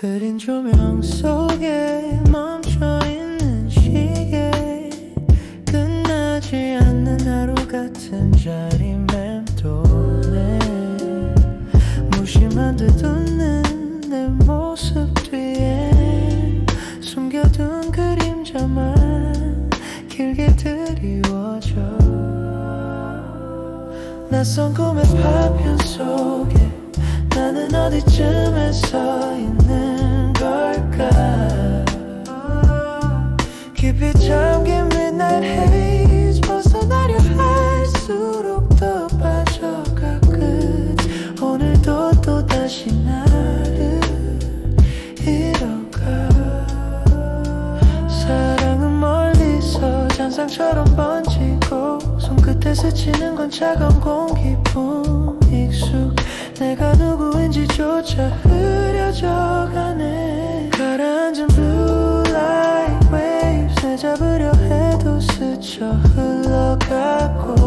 흐린 조명 속에 멈춰있는 시계. 끝나지 않는 하루 같은 자리 맴도네. 무심한 듯 웃는 내 모습 뒤에 숨겨둔 그림자만 길게 드리워져. 낯선 꿈의 파편 속에 나는 어디쯤에 서 있는 깊이 잠긴 midnight haze 벗어나려 할수록 더 빠져가 끝. 오늘도 또다시 나를 잃어가. 사랑은 멀리서 잔상처럼 번지고 손끝에 스치는 건 차가운 공기뿐 익숙. 내가 누구인지조차 흐려져 해도 스쳐 흘러가고